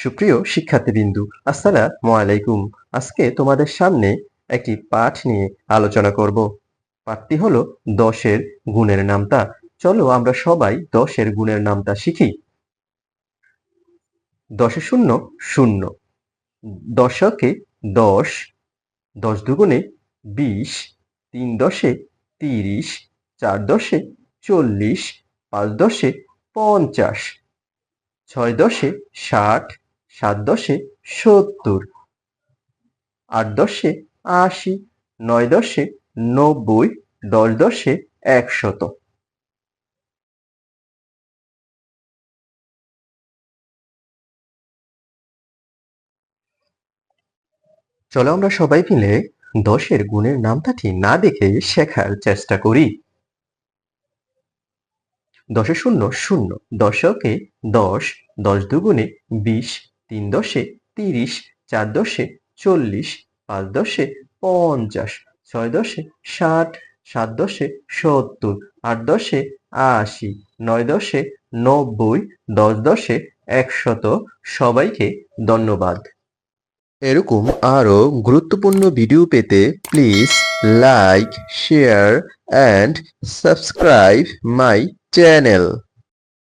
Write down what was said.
সুপ্রিয় শিক্ষার্থীবৃন্দু, আসসালামু আলাইকুম। আজকে তোমাদের সামনে একটি পাঠ নিয়ে আলোচনা করব। পাঠটি হলো দশের গুণের নামতা। চলো আমরা সবাই দশের গুণের নামতা শিখি। দশে শূন্য শূন্য। দশকে দশ দশ দুগুণে বিশ, তিন দশে তিরিশ, চার দশে চল্লিশ, পাঁচ দশে পঞ্চাশ, ছয় দশে ষাট সাত দশে সত্তর, আট দশে আশি, নয় দশে নব্বই, দশ দশে একশত। চলো আমরা সবাই মিলে দশের গুণের নামটাটি না দেখে শেখার চেষ্টা করি। দশে শূন্য শূন্য, দশকে দশ দশ দুগুণে বিশ তিন দশে তিরিশ, চার দশে চল্লিশ, পাঁচ দশে পঞ্চাশ, ছয় দশে ষাট, সাত দশে সত্তর, আট দশে আশি, নয় দশে নব্বই, দশ দশে একশত। সবাইকে ধন্যবাদ। এরকম আরও গুরুত্বপূর্ণ ভিডিও পেতে please like, share, and subscribe my channel.